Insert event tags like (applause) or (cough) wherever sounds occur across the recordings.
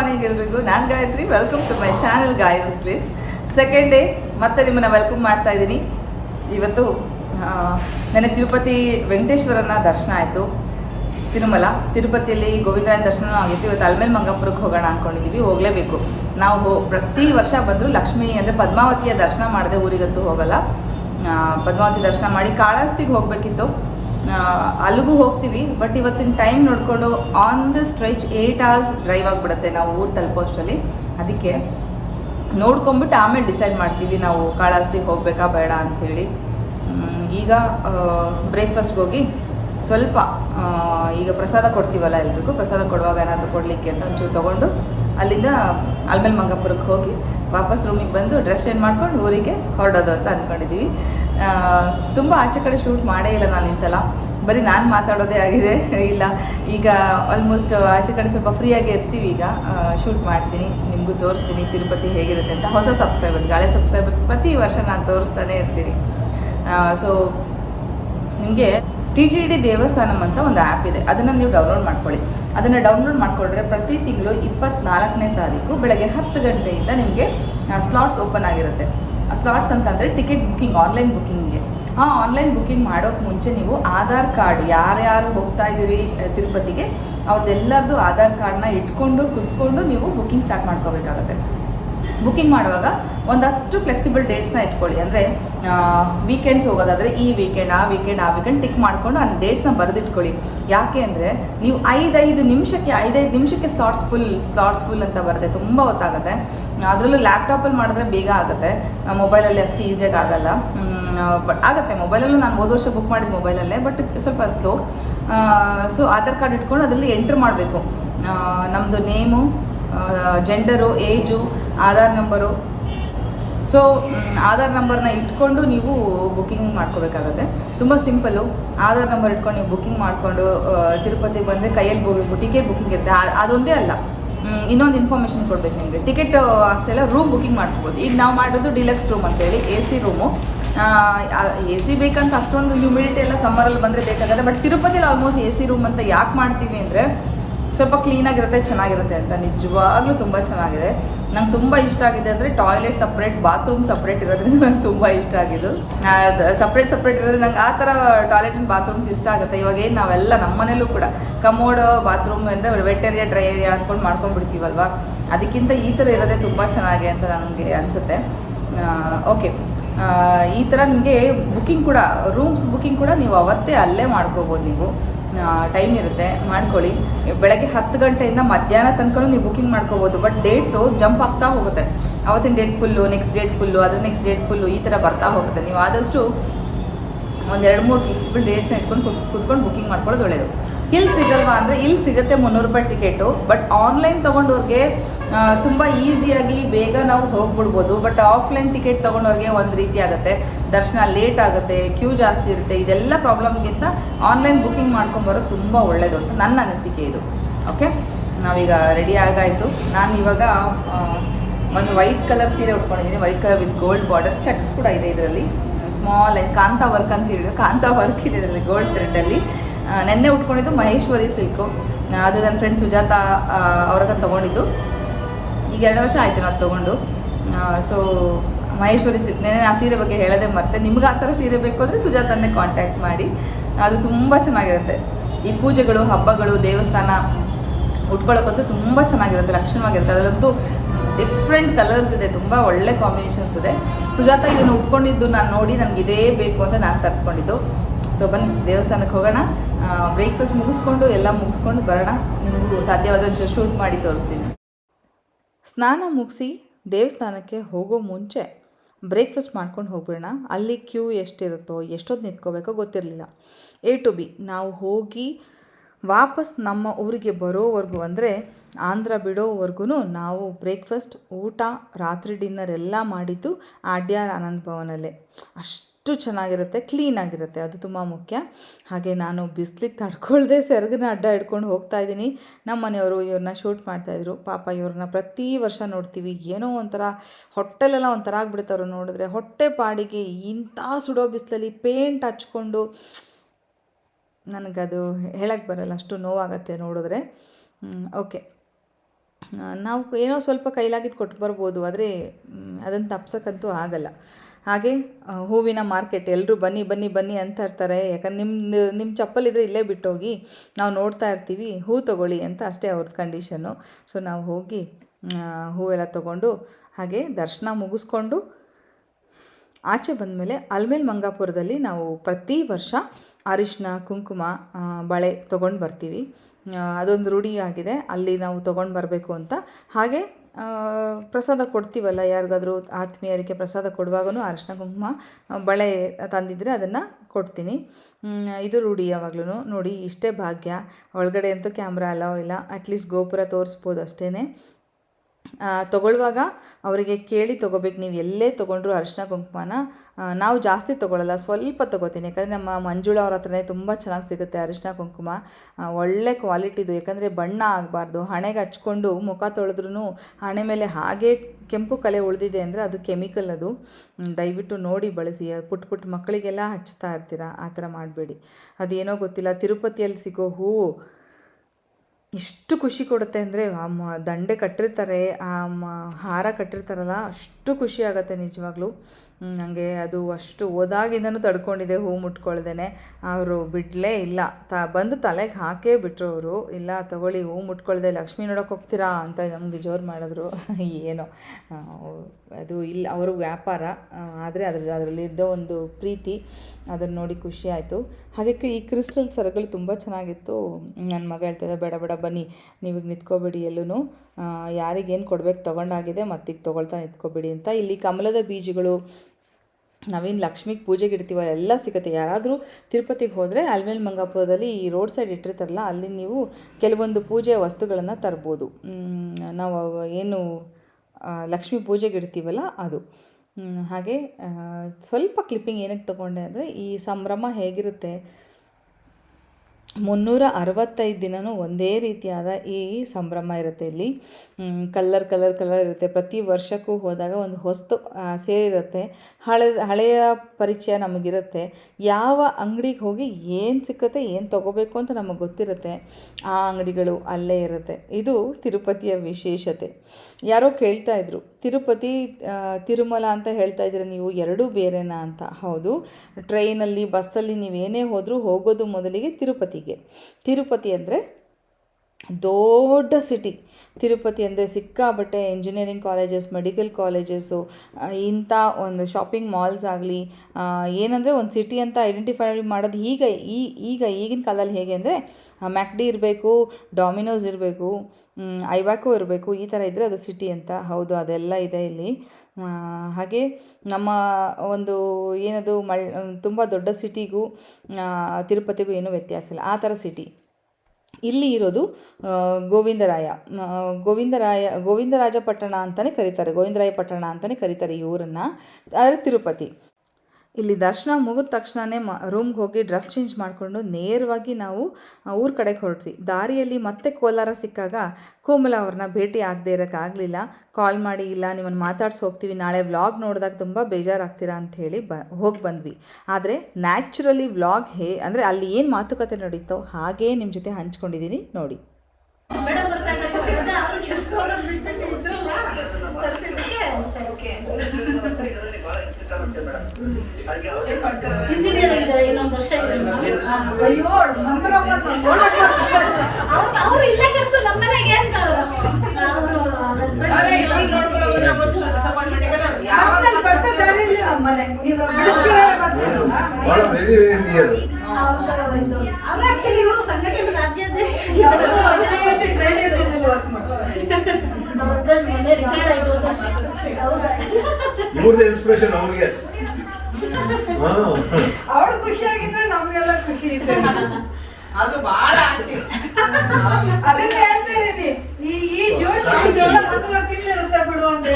Morning ಎಲ್ರಿಗೂ. ನಾನು Gayatri. Welcome to my channel Gaya's place second day ಮತ್ತೆ ನಿಮ್ಮನ್ನು ವೆಲ್ಕಮ್ ಮಾಡ್ತಾ ಇದ್ದೀನಿ. ಇವತ್ತು ನೆನ್ನೆ ತಿರುಪತಿ ವೆಂಕಟೇಶ್ವರನ ದರ್ಶನ ಆಯಿತು. ತಿರುಮಲ. ತಿರುಪತಿಯಲ್ಲಿ ಗೋವಿಂದರಾಯನ ದರ್ಶನ ಆಗಿತ್ತು. ಇವತ್ತು ಅಲ್ಮೇಲೆ ಮಂಗಾಪುರಕ್ಕೆ ಹೋಗೋಣ ಅಂದ್ಕೊಂಡಿದ್ದೀವಿ ಹೋಗಲೇಬೇಕು. ನಾವು ಹೋ, ಪ್ರತಿ ವರ್ಷ ಬಂದರೂ ಲಕ್ಷ್ಮಿ ಅಂದರೆ ಪದ್ಮಾವತಿಯ ದರ್ಶನ ಮಾಡದೆ ಊರಿಗಂತೂ ಹೋಗಲ್ಲ. ಪದ್ಮಾವತಿ ದರ್ಶನ ಮಾಡಿ ಕಾಳಾಸ್ತಿಗೆ ಹೋಗಬೇಕಿತ್ತು. ಅಲ್ಲಿಗೂ ಹೋಗ್ತೀವಿ ಬಟ್ ಇವತ್ತಿನ ಟೈಮ್ ನೋಡಿಕೊಂಡು on the stretch eight hours drive ಆಗಿಬಿಡುತ್ತೆ. ನಾವು ಊರು ತಲುಪೋ ಅಷ್ಟರಲ್ಲಿ. ಅದಕ್ಕೆ ನೋಡ್ಕೊಂಬಿಟ್ಟು ಆಮೇಲೆ ಡಿಸೈಡ್ ಮಾಡ್ತೀವಿ, ನಾವು ಕಾಳಾಸ್ತಿಗೆ ಹೋಗಬೇಕಾ, ಬೇಡ ಅಂಥೇಳಿ ಈಗ ಬ್ರೇಕ್ಫಾಸ್ಟ್ಗೆ ಹೋಗಿ ಸ್ವಲ್ಪ ಈಗ ಪ್ರಸಾದ ಕೊಡ್ತೀವಲ್ಲ ಎಲ್ರಿಗೂ, ಪ್ರಸಾದ ಕೊಡುವಾಗ ಏನಾದರೂ ಕೊಡಲಿಕ್ಕೆ ಅಂತ ಒಂಚೂರು ತೊಗೊಂಡು ಅಲ್ಲಿಂದ ಅಲ್ಮೇಲೆ ಮಂಗಾಪುರಕ್ಕೆ ಹೋಗಿ ವಾಪಸ್ ರೂಮಿಗೆ ಬಂದು ಡ್ರೆಸ್ ಚೇಂಜ್ ಮಾಡ್ಕೊಂಡು ಊರಿಗೆ ಹೊರಡೋದು ಅಂತ ಅಂದ್ಕೊಂಡಿದ್ದೀವಿ ತುಂಬ ಆಚೆ ಕಡೆ ಶೂಟ್ ಮಾಡೇ ಇಲ್ಲ ನಾನು ಈ ಸಲ. ಬರೀ ನಾನು ಮಾತಾಡೋದೇ ಆಗಿದೆ. ಇಲ್ಲ, ಈಗ ಆಲ್ಮೋಸ್ಟ್ ಆಚೆ ಕಡೆ ಸ್ವಲ್ಪ ಫ್ರೀಯಾಗಿ ಇರ್ತೀವಿ ಈಗ. ಶೂಟ್ ಮಾಡ್ತೀನಿ, ನಿಮಗೂ ತೋರಿಸ್ತೀನಿ ತಿರುಪತಿ ಹೇಗಿರುತ್ತೆ ಅಂತ. ಹೊಸ ಸಬ್ಸ್ಕ್ರೈಬರ್ಸ್ ಹಳೆ ಸಬ್ಸ್ಕ್ರೈಬರ್ಸ್ ಪ್ರತಿ ವರ್ಷ ನಾನು ತೋರಿಸ್ತಾನೆ ಇರ್ತೀನಿ. ಸೊ ನಿಮಗೆ ಟಿ ಟಿ ಡಿ ದೇವಸ್ಥಾನಂ ಅಂತ ಒಂದು ಆ್ಯಪ್ ಇದೆ. ಅದನ್ನು ನೀವು ಡೌನ್ಲೋಡ್ ಮಾಡ್ಕೊಳ್ಳಿ. ಅದನ್ನು ಡೌನ್ಲೋಡ್ ಮಾಡಿಕೊಂಡ್ರೆ ಪ್ರತಿ ತಿಂಗಳು ಇಪ್ಪತ್ನಾಲ್ಕನೇ ತಾರೀಕು ಬೆಳಗ್ಗೆ ಹತ್ತು ಗಂಟೆಯಿಂದ ನಿಮಗೆ ಸ್ಲಾಟ್ಸ್ ಓಪನ್ ಆಗಿರುತ್ತೆ. ಸ್ಲಾಟ್ಸ್ ಅಂತಂದರೆ ಟಿಕೆಟ್ ಬುಕ್ಕಿಂಗ್ ಆನ್ಲೈನ್ ಬುಕ್ಕಿಂಗ್ಗೆ ಆ ಆನ್ಲೈನ್ ಬುಕ್ಕಿಂಗ್ ಮಾಡೋಕ್ಕೆ ಮುಂಚೆ ನೀವು ಆಧಾರ್ ಕಾರ್ಡ್ ಯಾರ್ಯಾರು ಹೋಗ್ತಾ ಇದ್ದೀರಿ ತಿರುಪತಿಗೆ, ಅವ್ರದ್ದೆಲ್ಲರದು ಆಧಾರ್ ಕಾರ್ಡ್ನ ಇಟ್ಕೊಂಡು ಕುತ್ಕೊಂಡು ನೀವು ಬುಕ್ಕಿಂಗ್ ಸ್ಟಾರ್ಟ್ ಮಾಡ್ಕೋಬೇಕಾಗತ್ತೆ. ಬುಕ್ಕಿಂಗ್ ಮಾಡುವಾಗ ಒಂದಷ್ಟು ಫ್ಲೆಕ್ಸಿಬಲ್ ಡೇಟ್ಸ್ನ ಇಟ್ಕೊಳ್ಳಿ. ಅಂದರೆ ವೀಕೆಂಡ್ಸ್ ಹೋಗೋದಾದರೆ ಈ ವೀಕೆಂಡ್ ಆ ವೀಕೆಂಡ್ ಆ ವೀಕೆಂಡ್ ಟಿಕ್ ಮಾಡಿಕೊಂಡು ಆ ಡೇಟ್ಸ್ನ ಬರೆದಿಟ್ಕೊಳ್ಳಿ. ಯಾಕೆ ಅಂದರೆ, ನೀವು ಐದೈದು ನಿಮಿಷಕ್ಕೆ ಐದೈದು ನಿಮಿಷಕ್ಕೆ ಸ್ಲಾಟ್ಸ್ ಫುಲ್ ಸ್ಲಾಟ್ಸ್ ಫುಲ್ ಅಂತ ಬರುತ್ತೆ. ತುಂಬ ಹೊತ್ತಾಗುತ್ತೆ. ಅದರಲ್ಲೂ ಲ್ಯಾಪ್ಟಾಪಲ್ಲಿ ಮಾಡಿದ್ರೆ ಬೇಗ ಆಗುತ್ತೆ. ಮೊಬೈಲಲ್ಲಿ ಅಷ್ಟು ಈಸಿಯಾಗಿ ಆಗಲ್ಲ. ಬಟ್ ಆಗುತ್ತೆ. ಮೊಬೈಲಲ್ಲೂ ನಾನು ಹೋದ ವರ್ಷ ಬುಕ್ ಮಾಡಿದ ಮೊಬೈಲಲ್ಲೇ ಬಟ್ ಸ್ವಲ್ಪ ಸ್ಲೋ ಸೊ ಆಧಾರ್ ಕಾರ್ಡ್ ಇಟ್ಕೊಂಡು ಅದರಲ್ಲಿ ಎಂಟ್ರ್ ಮಾಡಬೇಕು. ನಮ್ಮದು name gender age Aadhaar number so Aadhaar ನಂಬರ್ನ ಇಟ್ಕೊಂಡು ನೀವು ಬುಕ್ಕಿಂಗ್ ಮಾಡ್ಕೋಬೇಕಾಗತ್ತೆ. ತುಂಬ ಸಿಂಪಲ್ಲು ಆಧಾರ್ ನಂಬರ್ ಇಟ್ಕೊಂಡು ನೀವು ಬುಕ್ಕಿಂಗ್ ಮಾಡಿಕೊಂಡು ತಿರುಪತಿಗೆ ಬಂದರೆ ಕೈಯಲ್ಲಿ ಟಿಕೆಟ್ ಬುಕ್ಕಿಂಗ್ ಇರುತ್ತೆ. ಅದೊಂದೇ ಅಲ್ಲ. ಇನ್ನೊಂದು ಇನ್ಫಾರ್ಮೇಷನ್ ಕೊಡ್ಬೇಕು ನಿಮಗೆ. ಟಿಕೆಟ್ ಅಷ್ಟೆಲ್ಲ ರೂಮ್ ಬುಕ್ಕಿಂಗ್ ಮಾಡ್ಕೋಬೋದು. ಈಗ ನಾವು ಮಾಡೋದು ಡಿಲಕ್ಸ್ ರೂಮ್ ಅಂತೇಳಿ A C room A C ಬೇಕಂತ ಅಷ್ಟೊಂದು ಹ್ಯೂಮಿಡಿಟಿ ಎಲ್ಲ ಸಮ್ಮರಲ್ಲಿ ಬಂದರೆ ಬೇಕಾಗತ್ತೆ ಬಟ್ ತಿರುಪತಿಲಿ ಆಲ್ಮೋಸ್ಟ್ ಎ ಸಿ ರೂಮ್ ಅಂತ ಯಾಕೆ ಮಾಡ್ತೀವಿ ಅಂದರೆ ಸ್ವಲ್ಪ ಕ್ಲೀನಾಗಿರುತ್ತೆ ಚೆನ್ನಾಗಿರುತ್ತೆ ಅಂತ, ನಿಜವಾಗ್ಲೂ ತುಂಬ ಚೆನ್ನಾಗಿದೆ. ನಂಗೆ ತುಂಬ ಇಷ್ಟ ಆಗಿದೆ ಅಂದರೆ ಟಾಯ್ಲೆಟ್ ಸಪ್ರೇಟ್ ಬಾತ್ರೂಮ್ ಸಪ್ರೇಟ್ ಇರೋದ್ರಿಂದ ನಂಗೆ ತುಂಬ ಇಷ್ಟ ಆಗಿದ್ದು. ಸಪ್ರೇಟ್ ಸಪ್ರೇಟ್ ಇರೋದ್ರಿಂದ ನಂಗೆ ಆ ಥರ ಟಾಯ್ಲೆಟ್ ಆ್ಯಂಡ್ ಬಾತ್ರೂಮ್ಸ್ ಇಷ್ಟ ಆಗುತ್ತೆ. ಇವಾಗ ಏನು ನಾವೆಲ್ಲ ನಮ್ಮ ಮನೇಲೂ ಕೂಡ ಕಮೋಡ್ ಬಾತ್ರೂಮ್ ಅಂದರೆ ವೆಟ್ ಏರಿಯಾ ಡ್ರೈ ಏರಿಯಾ ಅಂದ್ಕೊಂಡು ಮಾಡ್ಕೊಂಡ್ಬಿಡ್ತೀವಲ್ವಾ? ಅದಕ್ಕಿಂತ ಈ ಥರ ಇರೋದೇ ತುಂಬ ಚೆನ್ನಾಗಿ ಅಂತ ನನಗೆ ಅನಿಸುತ್ತೆ. ಓಕೆ. ಈ ಥರ ನಿಮಗೆ ಬುಕ್ಕಿಂಗ್ ಕೂಡ ರೂಮ್ಸ್ ಬುಕ್ಕಿಂಗ್ ಕೂಡ ನೀವು ಅವತ್ತೇ ಅಲ್ಲೇ ಮಾಡ್ಕೋಬೋದು ನೀವು. ಟೈಮ್ ಇರುತ್ತೆ. ಮಾಡ್ಕೊಳ್ಳಿ. ಬೆಳಗ್ಗೆ ಹತ್ತು ಗಂಟೆಯಿಂದ ಮಧ್ಯಾಹ್ನ ತನಕ ನೀವು ಬುಕ್ಕಿಂಗ್ ಮಾಡ್ಕೋಬೋದು. ಬಟ್ ಡೇಟ್ಸು ಜಂಪ್ ಆಗ್ತಾ ಹೋಗುತ್ತೆ. ಅವತ್ತಿನ date full next date full ಅದ್ರ ನೆಕ್ಸ್ಟ್ ಡೇಟ್ ಫುಲ್ಲು ಈ ಥರ ಬರ್ತಾ ಹೋಗುತ್ತೆ. ನೀವು ಆದಷ್ಟು ಒಂದು ಎರಡು ಮೂರು ಫ್ಲೆಕ್ಸಿಬಲ್ ಡೇಟ್ಸ್ನ ಇಟ್ಕೊಂಡು ಕುತ್- ಕುತ್ಕೊಂಡು ಬುಕ್ಕಿಂಗ್ ಮಾಡ್ಕೊಳ್ಳೋದು ಒಳ್ಳೆಯದು ಇಲ್ಲಿ ಸಿಗಲ್ವಾ ಅಂದರೆ ಇಲ್ಲಿ ಸಿಗುತ್ತೆ ಮುನ್ನೂರು ರೂಪಾಯಿ ಟಿಕೆಟು ಬಟ್ ಆನ್ಲೈನ್ ತೊಗೊಂಡವ್ರಿಗೆ ತುಂಬ ಈಸಿಯಾಗಿ ಬೇಗ ನಾವು ಹೋಗ್ಬಿಡ್ಬೋದು. ಬಟ್ ಆಫ್ಲೈನ್ ಟಿಕೆಟ್ ತೊಗೊಂಡವ್ರಿಗೆ ಒಂದು ರೀತಿ ಆಗುತ್ತೆ. ದರ್ಶನ ಲೇಟ್ ಆಗುತ್ತೆ ಕ್ಯೂ ಜಾಸ್ತಿ ಇರುತ್ತೆ. ಇದೆಲ್ಲ ಪ್ರಾಬ್ಲಮ್ಗಿಂತ ಆನ್ಲೈನ್ ಬುಕ್ಕಿಂಗ್ ಮಾಡ್ಕೊಂಬರೋದು ತುಂಬ ಒಳ್ಳೆಯದು ಅಂತ ನನ್ನ ಅನಿಸಿಕೆ ಇದು. ಓಕೆ ನಾವೀಗ ರೆಡಿ ಆಗಾಯಿತು. ನಾನು ಇವಾಗ ಒಂದು ವೈಟ್ ಕಲರ್ ಸೀರೆ ಉಟ್ಕೊಂಡಿದ್ದೀನಿ white colour with gold border checks ಕೂಡ ಇದೆ ಇದರಲ್ಲಿ. ಸ್ಮಾಲ್ ಕಾಂತಾ ವರ್ಕ್ ಅಂತ ಹೇಳಿದ್ರೆ. ಕಾಂತಾ ವರ್ಕ್ ಇದೆ ಇದರಲ್ಲಿ ಗೋಲ್ಡ್ ಥ್ರೆಡ್ಡಲ್ಲಿ ನೆನ್ನೆ ಉಟ್ಕೊಂಡಿದ್ದು ಮಹೇಶ್ವರಿ ಸಿಲ್ಕು ಅದು ನನ್ನ ಫ್ರೆಂಡ್ ಸುಜಾತ ಅವ್ರಿಗೆ ತೊಗೊಂಡಿದ್ದು. ಎರಡು ವರ್ಷ ಆಯಿತು ನಾನು ತೊಗೊಂಡು. ಸೊ ಮಹೇಶ್ವರಿ ಸಿಲ್ಕ್ ನೆನ್ನೆ ಆ ಸೀರೆ ಬಗ್ಗೆ ಹೇಳದೆ ಮತ್ತೆ ನಿಮ್ಗೆ ಆ ಥರ ಸೀರೆ ಬೇಕು ಅಂದರೆ ಸುಜಾತನ್ನೇ ಕಾಂಟ್ಯಾಕ್ಟ್ ಮಾಡಿ. ಅದು ತುಂಬ ಚೆನ್ನಾಗಿರುತ್ತೆ. ಈ ಪೂಜೆಗಳು, ಹಬ್ಬಗಳು, ದೇವಸ್ಥಾನ ಉಟ್ಕೊಳ್ಳೋಕ್ಕಂತೂ ತುಂಬ ಚೆನ್ನಾಗಿರುತ್ತೆ, ಲಕ್ಷಣವಾಗಿರುತ್ತೆ. ಅದರಲ್ಲಂತೂ ಡಿಫ್ರೆಂಟ್ ಕಲರ್ಸ್ ಇದೆ, ತುಂಬ ಒಳ್ಳೆ ಕಾಂಬಿನೇಷನ್ಸ್ ಇದೆ. ಸುಜಾತ ಇದನ್ನು ಉಟ್ಕೊಂಡಿದ್ದು ನಾನು ನೋಡಿ ನನಗೆ ಇದೇ ಬೇಕು ಅಂತ ನಾನು ತರಿಸ್ಕೊಂಡಿದ್ದು. ಸೊ ಬನ್ನಿ, ದೇವಸ್ಥಾನಕ್ಕೆ ಹೋಗೋಣ. ಬ್ರೇಕ್ಫಾಸ್ಟ್ ಮುಗಿಸ್ಕೊಂಡು, ಎಲ್ಲ ಮುಗಿಸ್ಕೊಂಡು ಬರೋಣ. ನಿಮಗೂ ಸಾಧ್ಯವಾದ ಶೂಟ್ ಮಾಡಿ ತೋರಿಸ್ತೀನಿ. ಸ್ನಾನ ಮುಗಿಸಿ ದೇವಸ್ಥಾನಕ್ಕೆ ಹೋಗೋ ಮುಂಚೆ ಬ್ರೇಕ್ಫಾಸ್ಟ್ ಮಾಡ್ಕೊಂಡು ಹೋಗ್ಬಿಡೋಣ ಅಲ್ಲಿ ಕ್ಯೂ ಎಷ್ಟಿರುತ್ತೋ, ಎಷ್ಟೊತ್ತು ನಿಂತ್ಕೋಬೇಕೋ ಗೊತ್ತಿರಲಿಲ್ಲ. ಎ ಟು ಬಿ ನಾವು ಹೋಗಿ ವಾಪಸ್ ನಮ್ಮ ಊರಿಗೆ ಬರೋವರೆಗೂ ಅಂದರೆ ಆಂಧ್ರ ಬಿಡೋವರೆಗೂ ನಾವು ಬ್ರೇಕ್ಫಾಸ್ಟ್ ಊಟ, ರಾತ್ರಿ ಡಿನ್ನರ್ ಎಲ್ಲ ಮಾಡಿದ್ದು ಆಡ್ಯಾರ್ ಆನಂದ್ ಭವನಲ್ಲೇ. ಅಷ್ಟು ಚೆನ್ನಾಗಿರುತ್ತೆ ಕ್ಲೀನಾಗಿರುತ್ತೆ ಅದು ತುಂಬ ಮುಖ್ಯ. ಹಾಗೆ ನಾನು ಬಿಸಿಲಿಗೆ ತಡ್ಕೊಳ್ದೆ ಸೆರಗನ್ನ ಅಡ್ಡ ಹಿಡ್ಕೊಂಡು ಹೋಗ್ತಾ ಇದ್ದೀನಿ. ನಮ್ಮ ಮನೆಯವರು ಇವ್ರನ್ನ ಶೂಟ್ ಮಾಡ್ತಾಯಿದ್ರು ಪಾಪ ಇವ್ರನ್ನ ಪ್ರತಿ ವರ್ಷ ನೋಡ್ತೀವಿ. ಏನೋ ಒಂಥರ ಹೊಟ್ಟೆಲೆಲ್ಲ ಒಂಥರ ಆಗಿಬಿಡ್ತಾರೆ ನೋಡಿದ್ರೆ. ಹೊಟ್ಟೆ ಪಾಡಿಗೆ ಇಂಥ ಸುಡೋ ಬಿಸಿಲಲ್ಲಿ ಪೇಂಟ್ ಹಚ್ಕೊಂಡು ನನಗದು ಹೇಳಕ್ಕೆ ಬರಲ್ಲ, ಅಷ್ಟು ನೋವಾಗತ್ತೆ ನೋಡಿದ್ರೆ. ಓಕೆ. ನಾವು ಏನೋ ಸ್ವಲ್ಪ ಕೈಲಾಗಿದ್ದು ಕೊಟ್ಟು ಬರ್ಬೋದು ಆದರೆ ಅದನ್ನು ತಪ್ಸೋಕ್ಕಂತೂ ಆಗಲ್ಲ. ಹಾಗೆ ಹೂವಿನ ಮಾರ್ಕೆಟ್ ಎಲ್ಲರೂ ಬನ್ನಿ ಬನ್ನಿ ಬನ್ನಿ ಅಂತ ಇರ್ತಾರೆ. ಯಾಕಂದ್ರೆ ನಿಮ್ಮ ನಿಮ್ಮ ಚಪ್ಪಲಿದ್ರೆ ಇಲ್ಲೇ ಬಿಟ್ಟೋಗಿ ನಾವು ನೋಡ್ತಾ ಇರ್ತೀವಿ, ಹೂ ತಗೊಳ್ಳಿ ಅಂತ ಅಷ್ಟೇ ಅವ್ರದ್ದು ಕಂಡೀಷನ್ನು ಸೊ ನಾವು ಹೋಗಿ ಹೂವೆಲ್ಲ ತಗೊಂಡು ಹಾಗೆ ದರ್ಶನ ಮುಗಿಸ್ಕೊಂಡು ಆಚೆ ಬಂದಮೇಲೆ ಅಲ್ಮೇಲ್ ಮಂಗಾಪುರದಲ್ಲಿ ನಾವು ಪ್ರತಿ ವರ್ಷ ಅರಿಶಿನ ಕುಂಕುಮ ಬಳೆ ತೊಗೊಂಡು ಬರ್ತೀವಿ. ಅದೊಂದು ರೂಢಿ ಆಗಿದೆ ಅಲ್ಲಿ ನಾವು ತೊಗೊಂಡು ಬರಬೇಕು ಅಂತ. ಹಾಗೆ ಪ್ರಸಾದ ಕೊಡ್ತೀವಲ್ಲ ಯಾರಿಗಾದರೂ ಆತ್ಮೀಯರಿಗೆ ಪ್ರಸಾದ ಕೊಡುವಾಗೂ ಅರಶಿನ ಕುಂಕುಮ ಬಳೆ ತಂದಿದ್ದರೆ ಅದನ್ನು ಕೊಡ್ತೀನಿ. ಇದು ರೂಢಿ ಯಾವಾಗ್ಲೂ ನೋಡಿ, ಇಷ್ಟೇ ಭಾಗ್ಯ. ಒಳಗಡೆ ಅಂತೂ ಕ್ಯಾಮ್ರಾ ಅಲೋ ಇಲ್ಲ. ಅಟ್ಲೀಸ್ಟ್ ಗೋಪುರ ತೋರಿಸ್ಬೋದು ಅಷ್ಟೇ ತೊಗೊಳ್ಳುವಾಗ ಅವರಿಗೆ ಕೇಳಿ ತೊಗೋಬೇಕು. ನೀವು ಎಲ್ಲೇ ತೊಗೊಂಡ್ರು ಅರಿಶಿನ ಕುಂಕುಮನ ನಾವು ಜಾಸ್ತಿ ತೊಗೊಳ್ಳಲ್ಲ ಸ್ವಲ್ಪ ತೊಗೋತೀನಿ. ಯಾಕಂದರೆ ನಮ್ಮ ಮಂಜುಳ ಅವ್ರ ಹತ್ರನೇ ತುಂಬ ಚೆನ್ನಾಗಿ ಸಿಗುತ್ತೆ ಅರಿಶಿನ ಕುಂಕುಮ. ಒಳ್ಳೆ ಕ್ವಾಲಿಟಿದು ಯಾಕಂದರೆ ಬಣ್ಣ ಆಗಬಾರ್ದು. ಹಣೆಗೆ ಹಚ್ಕೊಂಡು ಮುಖ ತೊಳೆದ್ರೂ ಹಣೆ ಮೇಲೆ ಹಾಗೆ ಕೆಂಪು ಕಲೆ ಉಳಿದಿದೆ ಅಂದರೆ ಅದು ಕೆಮಿಕಲ್ ಅದು. ದಯವಿಟ್ಟು ನೋಡಿ ಬಳಸಿ. ಪುಟ್ ಪುಟ್ಟ ಮಕ್ಕಳಿಗೆಲ್ಲ ಹಚ್ತಾ ಇರ್ತೀರ? ಆ ಥರ ಮಾಡಬೇಡಿ. ಅದೇನೋ ಗೊತ್ತಿಲ್ಲ. ತಿರುಪತಿಯಲ್ಲಿ ಸಿಗೋ ಹೂವು ಎಷ್ಟು ಖುಷಿ ಕೊಡುತ್ತೆ ಅಂದರೆ ಆ ಮ ದಂಡೆ ಕಟ್ಟಿರ್ತಾರೆ ಆ ಮ ಹಾರ ಕಟ್ಟಿರ್ತಾರಲ್ಲ, ಅಷ್ಟು ಖುಷಿ ಆಗುತ್ತೆ ನಿಜವಾಗ್ಲೂ. ನನಗೆ ಅದು ಅಷ್ಟು ಹೋದಾಗಿಂದನೂ ತಡ್ಕೊಂಡಿದ್ದೆ ಹೂ ಮುಟ್ಕೊಳ್ದೇನೆ. ಅವರು ಬಿಡಲೇ ಇಲ್ಲ. ತ, ಬಂದು ತಲೆಗೆ ಹಾಕೇ ಬಿಟ್ಟರು ಅವರು. ಇಲ್ಲ, ತಗೊಳ್ಳಿ, ಹೂ ಮುಟ್ಕೊಳ್ದೆ, ಲಕ್ಷ್ಮಿ ನೋಡೋಕೆ ಹೋಗ್ತೀರಾ ಅಂತ ನಮಗೆ ಜೋರು ಮಾಡಿದ್ರು. (laughs) ಏನೋ ಅದು ಇಲ್ಲ, ಅವರು ವ್ಯಾಪಾರ ಆದರೆ ಅದ್ರ ಅದರಲ್ಲಿದ್ದ ಒಂದು ಪ್ರೀತಿ, ಅದನ್ನು ನೋಡಿ ಖುಷಿ ಆಯಿತು. ಹಾಗೆ ಈ ಕ್ರಿಸ್ಟಲ್ ಸರಗಳು ತುಂಬ ಚೆನ್ನಾಗಿತ್ತು. ನನ್ನ ಮಗ ಹೇಳ್ತಿದ್ದೆ, ಬೇಡ ಬೇಡ, ಬನ್ನಿ, ನೀವೀಗ ನಿಂತ್ಕೋಬೇಡಿ ಎಲ್ಲೂ ಯಾರಿಗೇನು ಕೊಡ್ಬೇಕು ತೊಗೊಂಡಾಗಿದೆ, ಮತ್ತೀಗ ತೊಗೊಳ್ತಾ ನಿಂತ್ಕೋಬೇಡಿ ಅಂತ. ಇಲ್ಲಿ ಕಮಲದ ಬೀಜಗಳು ನಾವೇನು ಲಕ್ಷ್ಮಿಗೆ ಪೂಜೆಗೆ ಇಡ್ತೀವಲ್ಲ ಎಲ್ಲ ಸಿಗುತ್ತೆ. ಯಾರಾದರೂ ತಿರುಪತಿಗೆ ಹೋದರೆ ಅಲ್ಮೇಲ್ ಮಂಗಾಪುರದಲ್ಲಿ ಈ ರೋಡ್ ಸೈಡ್ ಇಟ್ಟಿರ್ತಾರಲ್ಲ, ಅಲ್ಲಿ ನೀವು ಕೆಲವೊಂದು ಪೂಜೆಯ ವಸ್ತುಗಳನ್ನು ತರ್ಬೋದು. ನಾವು ಏನು ಲಕ್ಷ್ಮಿ ಪೂಜೆಗೆ ಇಡ್ತೀವಲ್ಲ ಅದು. ಹಾಗೆ ಸ್ವಲ್ಪ ಕ್ಲಿಪ್ಪಿಂಗ್ ಏನಕ್ಕೆ ತೊಗೊಂಡೆ ಅಂದರೆ ಈ ಸಂಭ್ರಮ ಹೇಗಿರುತ್ತೆ ಮುನ್ನೂರ ಅರವತ್ತೈದು ದಿನವೂ ಒಂದೇ ರೀತಿಯಾದ ಈ ಸಂಭ್ರಮ ಇರುತ್ತೆ ಇಲ್ಲಿ. ಕಲ್ಲರ್ ಕಲರ್ ಕಲರ್ ಇರುತ್ತೆ. ಪ್ರತಿ ವರ್ಷಕ್ಕೂ ಹೋದಾಗ ಒಂದು ಹೊಸ್ತು ಸೇರಿರುತ್ತೆ. ಹಳೆ, ಹಳೆಯ ಪರಿಚಯ ನಮಗಿರುತ್ತೆ. ಯಾವ ಅಂಗಡಿಗೆ ಹೋಗಿ ಏನು ಸಿಕ್ಕುತ್ತೆ, ಏನು ತೊಗೋಬೇಕು ಅಂತ ನಮಗೆ ಗೊತ್ತಿರುತ್ತೆ. ಆ ಅಂಗಡಿಗಳು ಅಲ್ಲೇ ಇರುತ್ತೆ. ಇದು ತಿರುಪತಿಯ ವಿಶೇಷತೆ. ಯಾರೋ ಕೇಳ್ತಾ ಇದ್ರು, ತಿರುಪತಿ ತಿರುಮಲ ಅಂತ ಹೇಳ್ತಾ ಇದ್ದೀರ ನೀವು ಎರಡೂ ಬೇರೆನಾ ಅಂತ? ಹೌದು. ಟ್ರೈನಲ್ಲಿ, ಬಸ್ಸಲ್ಲಿ ನೀವೇನೇ ಹೋದರೂ ಹೋಗೋದು ಮೊದಲಿಗೆ ತಿರುಪತಿಗೆ ತಿರುಪತಿ ಅಂದರೆ ದೊಡ್ಡ ಸಿಟಿ. ತಿರುಪತಿ ಅಂದರೆ ಸಿಕ್ಕಾಬಟ್ಟೆ ಇಂಜಿನಿಯರಿಂಗ್ ಕಾಲೇಜಸ್ ಮೆಡಿಕಲ್ ಕಾಲೇಜಸ್ಸು ಇಂಥ ಒಂದು ಶಾಪಿಂಗ್ ಮಾಲ್ಸ್ ಆಗಲಿ ಏನಂದರೆ ಒಂದು ಸಿಟಿ ಅಂತ ಐಡೆಂಟಿಫೈ ಮಾಡೋದು ಈಗ, ಈ, ಈಗ ಈಗಿನ ಕಾಲದಲ್ಲಿ ಹೇಗೆ ಅಂದರೆ ಮ್ಯಾಕ್ಡಿ ಇರಬೇಕು ಡಾಮಿನೋಸ್ ಇರಬೇಕು ಐವ್ಯಾಕೋ ಇರಬೇಕು, ಈ ಥರ ಇದ್ದರೆ ಅದು ಸಿಟಿ ಅಂತ. ಹೌದು, ಅದೆಲ್ಲ ಇದೆ ಇಲ್ಲಿ. ಹಾಗೆ ನಮ್ಮ ಒಂದು ಏನದು ಮಳ್, ತುಂಬ ದೊಡ್ಡ ಸಿಟಿಗೂ ತಿರುಪತಿಗೂ ಏನೂ ವ್ಯತ್ಯಾಸ ಇಲ್ಲ. ಆ ಥರ ಸಿಟಿ. ಇಲ್ಲಿ ಇರೋದು ಗೋವಿಂದರಾಯ. ಗೋವಿಂದರಾಯ ಗೋವಿಂದರಾಜ ಪಟ್ಟಣ ಅಂತಲೇ ಕರೀತಾರೆ. ಗೋವಿಂದರಾಯ ಪಟ್ಟಣ ಅಂತಲೇ ಕರೀತಾರೆ ಈ ಊರನ್ನು. ಆದರೆ ತಿರುಪತಿ. ಇಲ್ಲಿ ದರ್ಶನ ಮುಗಿದ ತಕ್ಷಣವೇ ಮ ರೂಮ್ಗೆ ಹೋಗಿ ಡ್ರೆಸ್ ಚೇಂಜ್ ಮಾಡಿಕೊಂಡು ನೇರವಾಗಿ ನಾವು ಊರ ಕಡೆಗೆ ಹೊರಟ್ವಿ. ದಾರಿಯಲ್ಲಿ ಮತ್ತೆ ಕೋಲಾರ ಸಿಕ್ಕಾಗ ಕೋಮಲ ಅವ್ರನ್ನ ಭೇಟಿ ಆಗದೆ ಇರೋಕ್ಕಾಗಲಿಲ್ಲ ಕಾಲ್ ಮಾಡಿ, ಇಲ್ಲ ನಿಮ್ಮನ್ನು ಮಾತಾಡ್ಸಿ ಹೋಗ್ತೀವಿ. ನಾಳೆ ವ್ಲಾಗ್ ನೋಡಿದಾಗ ತುಂಬ ಬೇಜಾರಾಗ್ತೀರಾ? ಅಂತ ಹೇಳಿ ಬ, ಹೋಗಿ ಬಂದ್ವಿ. ಆದರೆ ನ್ಯಾಚುರಲಿ ವ್ಲಾಗ್ ಹೇ, ಅಂದರೆ ಅಲ್ಲಿ ಏನು ಮಾತುಕತೆ ನಡೀತೋ ಹಾಗೇ ನಿಮ್ಮ ಜೊತೆ ಹಂಚ್ಕೊಂಡಿದ್ದೀನಿ ನೋಡಿ. ಇಂಜಿನಿಯರ್ ಇದೆ ಇನ್ನೊಂದು ವರ್ಷ ಇದೆ ಅಯ್ಯೋ ಸಂಭ್ರಮ ಅವ್ರು ಅವ್ರು ಇಲ್ಲೇ ಕೆಲಸ ನಮ್ಮ ಮನೆಗೆ ಅಂತ ಅವರು. ಆಕ್ಚುಲಿ ಇವರು ಸಂಘಟನೆ ರಾಜ್ಯಾಧ್ಯಕ್ಷ ಇವ್ರದ್ದು ಇನ್ಸ್ಪಿರೇಷನ್ ಅವ್ರಿಗೆ ಅವ್ರು ಅವಳು ಖುಷಿಯಾಗಿದ್ರೆ ನಮ್ಗೆಲ್ಲ ಖುಷಿ ಇದೆ. ಅದು ಬಹಳ ಅದನ್ನ ಹೇಳ್ತಾ ಇದೀನಿ ಈ ಈ ಜೋಶ್ ಜೋಳ ಮದುವೆ ತಿಂಗಳು ಇರುತ್ತೆ ಬಿಡು ಅಂತ.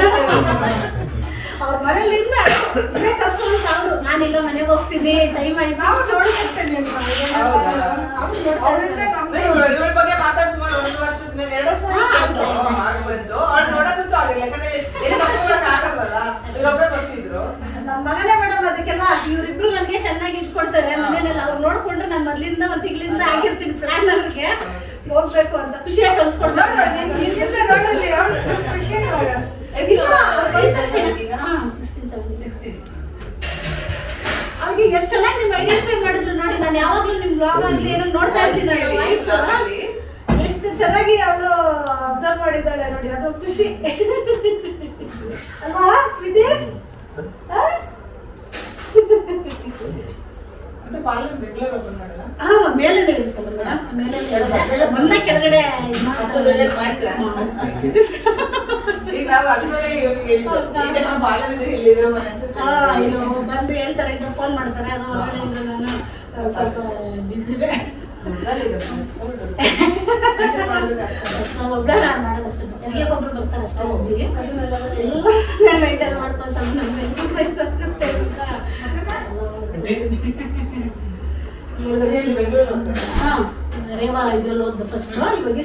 ಅವ್ರ ಮನೇಲಿಂದ ಇದೇ ಕರ್ಸು ಅಂತ ಅವರು ನಾನಿಲ್ಲ ಮನೆಗೆ ಹೋಗ್ತೀನಿ ಟೈಮ್ ಆಯ್ತು. ನಾವು ನೋಡ್ತಿರ್ತೇವೆ ನಿಮ್ಮ ಮನೆಗೆ. ಅವ್ರು ನೋಡ್ತಾ ಅವ್ರಿಂದ ಇವಳ ಬಗ್ಗೆ ಮಾತಾಡ್ ಸುಮಾರು ಒಂದು ವರ್ಷದ ಮೇಲೆ ಎರಡು ವರ್ಷ ಬಂದು. ಅವ್ಳು ನೋಡಕ್ಕಂತೂ ಆಗಿಲ್ಲ ಯಾಕಂದ್ರೆ ಎಲ್ಲಿ ಕರ್ಕೊಂಡ್ ಆಗಲ್ವಲ್ಲ? ಇವ್ರೊಬ್ರೇ ಬರ್ತಿದ್ರು ನಮ್ಮ ಮಗನೇ ಮೇಡಮ್ ಅದಕ್ಕೆಲ್ಲ. ಇವ್ರಿಬ್ರು ನನಗೆ ಚೆನ್ನಾಗಿ ಇಟ್ಕೊಡ್ತಾರೆ. ಮನೇನೆಲ್ಲ ಅವ್ರು ನೋಡ್ಕೊಂಡ್ರೆ ನಾನು ಮೊದ್ಲಿಂದ ಒಂದ್ ತಿಂಗಳಿಂದ ಆಗಿರ್ತೀನಿ ಪ್ಲಾನ್ ಅವ್ರಿಗೆ. ಹೋಗ್ಬೇಕು ಅಂತ. ಖುಷಿಯಾಗಿ ಕಳ್ಸ್ಕೊಡ್ತಾರೆ. ನೋಡು, ನಿನ್ ಹಿಂದಿಂದ ನೋಡಲ್ಲಿ ಅವ್ಳು ಖುಷಿ ಇವಾಗ. ಇಲ್ಲ, ಅವ್ರು ಬಂದ ತಕ್ಷಣ ಹಾ, 16, 17. ಅವ್ರಿಗೆ ಎಷ್ಟು ಚೆನ್ನಾಗಿ ನೀವು ಐಡೆಂಟಿಫೈ ಮಾಡಿದ್ರು ನೋಡಿ ನಾನು ಯಾವಾಗಲೂ ನಿಮ್ ಬ್ಲಾಗ್ ಅಲ್ಲಿ ಏನೋ ನೋಡ್ತಾ ಇರ್ತೀನಿ ಎಷ್ಟು ಚೆನ್ನಾಗಿ ಅವಳು ಅಬ್ಸರ್ವ್ ಮಾಡಿದ್ದಾಳೆ ನೋಡಿ ಅದು ಖುಷಿ. ಅಲ್ವಾ ಸ್ವೀಟಿ? ಹಾ ಇರುತ್ತಲ್ಲ ಮೇಡಮ್. ಮೇಲೆ ಮೊನ್ನೆ ಕೆಳಗಡೆ? ಈಗ ನಾವು ಅದನ್ನೇ ಇವ್ನಿಗೆ ಹೇಳಿದ್ದು ಇದೆ ನಮ್ಮ ಪಾರ್ಲರ್ ಹೇಳಿದ್ರು ಅನ್ಸುತ್ತೆ. ಹಾ, ಇದು ಬಂದು ಹೇಳ್ತಾರೆ ಇದು ಫೋನ್ ಮಾಡ್ತಾರೆ ಅದು ನಾನು ಸ್ವಲ್ಪ ಬಿಸಿ ಇದೆ ಒಬ್ಬರೇ ನಾನು ಮಾಡೋದಷ್ಟೇ. ಯಾರಿಗೆ ಒಬ್ರು ಬರ್ತಾರೆ ಅಷ್ಟೇ ಅಜ್ಜಿಗೆ ಎಲ್ಲ ಮೇಂಟೈನ್ (laughs) ಮಾಡ್ಕೊಂಡು ಸ್ವಲ್ಪ ನಮ್ಮ ಎಕ್ಸರ್ಸೈಸ್ ಆಗುತ್ತೆ ಅಂತ ಎಲ್ಲಿ ಬೆಂಗಳೂರಿಗೆ ಹೋಗ್ತಾರೆ ಹಾ, ರೇವಾ ಇದ್ರಲ್ಲಿ ಫಸ್ಟ್ ಇವಾಗ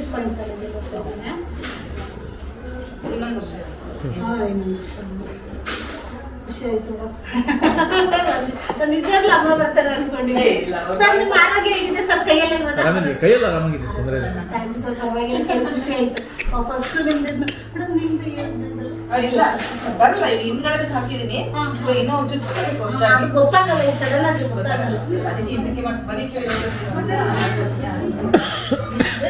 ಇನ್ನೊಂದು ವರ್ಷ. ಹಾ, ಇನ್ನೊಂದು ವರ್ಷ. ಖುಷಿ ಆಯ್ತು. ನಾನು ನಿಜವಾಗ್ಲೂ ಅಮ್ಮ ಬರ್ತಾರೆ ಅನ್ಕೊಂಡಿದ್ದೆ ಸರ್ ನಿಮ್ಮ ಆರೋಗ್ಯ ಹೇಗಿದೆ? ಸರ್ ಕೈಯಲ್ಲಿ ಆರಾಮಿದೆ ಕೈಯೆಲ್ಲ ಆರಾಮಾಗಿದೆ ತೊಂದರೆ ಇಲ್ಲ. ಥ್ಯಾಂಕ್ಸ್ ಸರ್ ಪರವಾಗಿಲ್ಲ. ಖುಷಿ ಆಯ್ತು. ಫಸ್ಟ್ ನಿಮ್ದು ಮೇಡಮ್ ನಿಮ್ದು ಇಲ್ಲ ಬರಲ್ಲ ಹಿಂದ್ಗಡೆ ಹಾಕಿದೀನಿ ಇನ್ನೂ ಚುಚ್ಕೋಬೇಕು ಅದು ಗೊತ್ತಾಗಲ್ಲ ಸಡನ್ ಆಗಿ ಗೊತ್ತಾಗಲ್ಲ. ಅದಕ್ಕೆ ಇದಕ್ಕೆ ಮತ್ತೆ ಬರೀ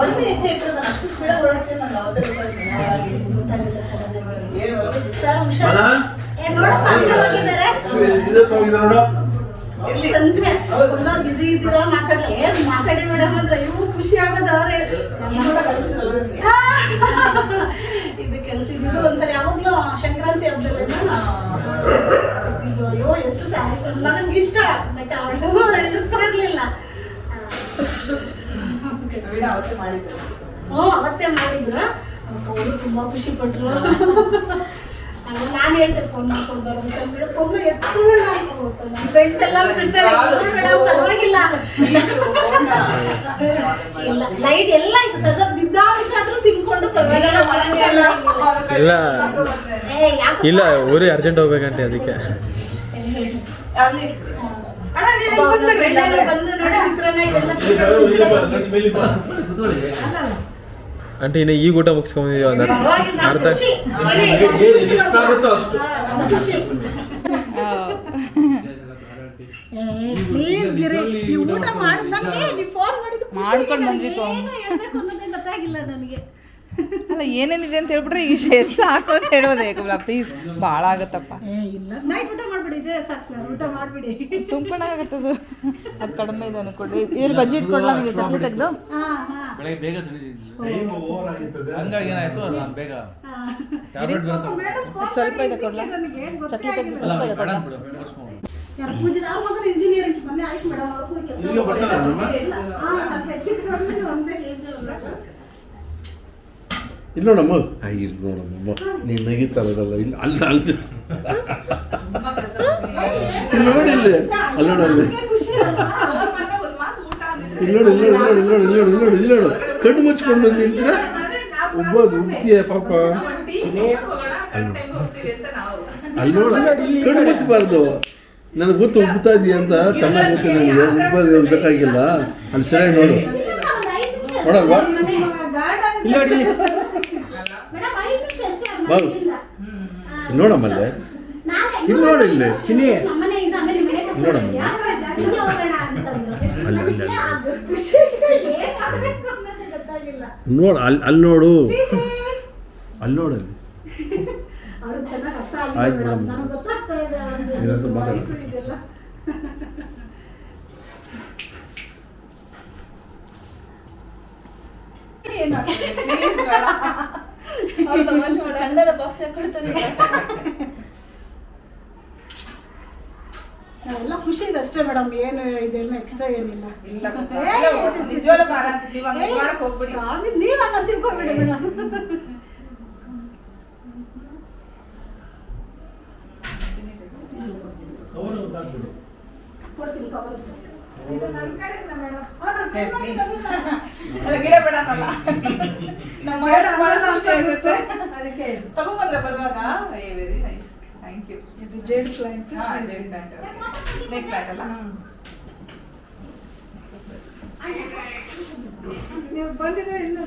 ಒಂದು ಹೆಜ್ಜೆ ಇಟ್ಟರೆ ನಾನು ಅಷ್ಟು ಸ್ಪೀಡ್ ಹೊರಡ್ತೀನಿ ಹಾಗಾಗಿ ಸರ್ ಹುಷಾರ್? ಏ ನೋಡಪ್ಪ ಅಲ್ಲಿ ಹೋಗಿದ್ದಾರೆ. ಇದಕ್ಕೆ ಹೋಗಿದ್ದ ನೋಡು. ಅಂದ್ರೆ ಫುಲ್ಲ ಬಿಸಿ ಇದ್ದೀರಾ? ಮಾತಾಡ್ಲ? ಏನ್ ಮಾತಾಡಿ ಮೇಡಮ್ ಅಂದ್ರೆ ಇವು ಖುಷಿ ಆಗೋದು ಅವ್ರೆ. ಇದು ಕೆಲ್ಸಿದ್ದು ಒಂದ್ಸರಿ ಯಾವಾಗ್ಲೂ ಸಂಕ್ರಾಂತಿ ಹಬ್ಬದಲ್ಲಿ ಅಯ್ಯೋ ಎಷ್ಟು ಸ್ಯಾರಿ ನನಗೆ ಇಷ್ಟ ಬಟ್ ಅವಳು ಇರ್ಲಿಲ್ಲ. ವೀಣಾ ಅವತ್ತೇ ಮಾಡಿದ್ರು. ಓ ಅವತ್ತೇ ಮಾಡಿದ್ರು? ಅವರು ತುಂಬಾ ಖುಷಿ ಪಟ್ರು. ಆಮೇಲೆ ನಾನು ಹೇಳ್ದೆ ಫೋನ್ ಮಾಡ್ಕೊಂಡು ಬರೋದು ಅಂದ್ಬಿಟ್ಟು ಫೋನ್ ಎತ್ಕೊಂಡು ನನ್ನ ಫ್ರೆಂಡ್ಸ್ ಎಲ್ಲ ಪರವಾಗಿಲ್ಲ. ಇಲ್ಲ ಲೈಟ್ ಎಲ್ಲ ಇದು ಬಿದ್ದಾದ್ರೂ ತಿನ್ಕೊಂಡು ಇಲ್ಲ. ಏ ಯಾಕೆ ಇಲ್ಲ ಊರಿಗೆ ಅರ್ಜೆಂಟ್ ಹೋಗ್ಬೇಕಂತೆ ಅದಕ್ಕೆ. ಅಲ್ಲಿ ಆಂಟಿ ಇನ್ನು ಈಗ ಊಟ ಮುಗಿಸ್ಕೊಂಡಿದೀವಿ ಒಂದು ಪರವಾಗಿಲ್ಲ ಅರ್ಧ. ಖುಷಿ. ನಿನಗೆ ಏನು ಎಷ್ಟಾಗುತ್ತೋ ಅಷ್ಟು. ಹಾ, ಖುಷಿ. ಪ್ಲೀಸ್ ಗಿರಿ ನೀವು ಊಟ ಮಾಡಿ ನನಗೆ ನೀವು ಫೋನ್ ಬಂದ್ವಿ ಅಲ್ಲ ಏನೇನಿದೆ ಅಂತ ಹೇಳ್ಬಿಟ್ರೆ ಈ ಶೇರ್ ಸಾಕು ಅಂತ ಹೇಳೋದೇ. ಪ್ಲೀಸ್ ಭಾಳ ಆಗುತ್ತಪ್ಪ. ಏ ಇಲ್ಲ. ನೈಟ್ ಊಟ ಮಾಡ್ಬಿಡಿ ಇದೇ ಸಾಕು ಸರ್. ಊಟ ಮಾಡ್ಬಿಡಿ. ತುಂಬಣಾಗತ್ತದು ಅದು. ಕಡಿಮೆ ಇದೆ ಅನ್ಕೊಡ್ರಿ. ಇಲ್ಲಿ ಬಜ್ಜಿ ಇಟ್ಕೊಡ್ಲಾ ನಿಮಗೆ? ಚಕ್ಲಿ ತೆಗ್ದು? ಬೆಳಗ್ಗೆ ಬೇಗ ಹಂಗಾಗಿ ಏನಾಯ್ತು? ಅದು ನಾನು ಬೇಗ. ಟ್ಯಾಬ್ಲೆಟ್ ಸ್ವಲ್ಪ ಇದೆ ಕೊಡ್ಲ? ಚಕ್ಲಿ ತೆಗ್ದು ಸ್ವಲ್ಪ ಇದೆ ಕೊಡ ಕೊಡ್ಲಾ? ಬಿಡು ತೋರಿಸ್ಕೊಂಡು ಯಾರು ಪೂಜೆ ಅವ್ರ ಮಗನ ಇಂಜಿನಿಯರಿಂಗ್ ಮೊನ್ನೆ ಆಯ್ತು ಮೇಡಮ್ ಅವ್ರಿಗೂ ಕೆಲಸ ಸ್ವಲ್ಪ ಒಂದೇ ಏಜ್ ಇಲ್ಲಿ ನೋಡಮ್ಮ. ಇಲ್ಲಿ ನೋಡಮ್ಮ. ನೀನು ನಗಿತಾರದಲ್ಲ ಇಲ್ಲಿ ಅಲ್ಲಿ ಅಲ್ಲಿ. ಇಲ್ಲಿ ನೋಡಿ ಇಲ್ಲಿ. ಅಲ್ಲಿ ನೋಡಲ್ಲಿ ಇಲ್ಲಿ ನೋಡು ಇಲ್ಲಿ ನೋಡು ಇಲ್ಲಿ ನೋಡು ಇಲ್ಲಿ ನೋಡು ಇಲ್ಲಿ ನೋಡು ಇಲ್ಲಿ ನೋಡು. ಕಣ್ಣು ಮುಚ್ಕೊಂಡು ನಿಂತ್ರೆ ಒಬ್ಬ ದುಡ್ತಿಯ ಪಾಪ. ಅಲ್ಲಿ ನೋಡು ಕಣ್ಣು ಮುಚ್ಚಬಾರ್ದು ನನಗೆ ಗೊತ್ತು ಉಬ್ತಾ ಇದೆಯಾ ಅಂತ ಚೆನ್ನಾಗಿ ಗೊತ್ತು ನನಗೆ. ಉಬ್ಬೋದು ಬೇಕಾಗಿಲ್ಲ. ಅಲ್ಲಿ ಸರಿಯಾಗಿ ನೋಡು. ನೋಡಲ್ವಾ? ಇಲ್ಲಿ ನೋಡಿ ಇಲ್ಲಿ ಮೇಡಮ್ ಐದು ನಿಮಿಷ ಅಷ್ಟೇ ಅವ್ರ ಬಾವು. ಮನೆಯಿಂದ. ಇಲ್ಲಿ ನೋಡಮ್ಮಲ್ಲೇ? ನೋಡಿ ಇಲ್ಲಿ ನೋಡು ಇಲ್ಲಿ ಕರ್ಕೊಂಡು ನೋಡಮ್ಮ. ಅಲ್ಲಿ. ಅಲ್ಲಿ, ಅಲ್ಲಿ, ನೋಡು ಅಲ್ಲಿ ಅಲ್ಲಿ ನೋಡು. ಅಲ್ಲಿ ಚೆನ್ನಾಗಿ ಅರ್ಥ ಆಯ್ತು ಮೇಡಮ್. ಗೊತ್ತಾಗ್ತಾ ಅವ್ರು ತಮಾಷೆ ಮಾಡಿ ಅಣ್ಣದ ಬಾಕ್ಸ್ ಕೊಡ್ತಾರೆ ನಾವೆಲ್ಲ ಖುಷಿ ಇದೆ ಅಷ್ಟೇ ಮೇಡಮ್ ಏನು ಇದೆಲ್ಲ ಎಕ್ಸ್ಟ್ರಾ ಏನಿಲ್ಲ. ನೀವ್ ಹಂಗ ತಿಳ್ಕೊಬೇಡಿ ಮೇಡಮ್ ಕೊಡ್ತೀನಿ ಕವರ್ ಗಿಡ. ನಮ್ಮ ಆಗುತ್ತೆ. ಅದಕ್ಕೆ. ತಗೊಂಬಂದ್ರೆ ಬರುವಾಗ? ಏ ವೆರಿ ನೈಸ್ ಥ್ಯಾಂಕ್ ಯು ಇದು ಜೇಡ್ ಪ್ಲಾಂಟ್. ಹಾ ಜೆಡಿ ಪ್ಯಾಂಟ್ ಸ್ನೇಕ್ ಅಲ್ಲ? ನೀವು ಬಂದಿದ್ರೆ ಇನ್ನು.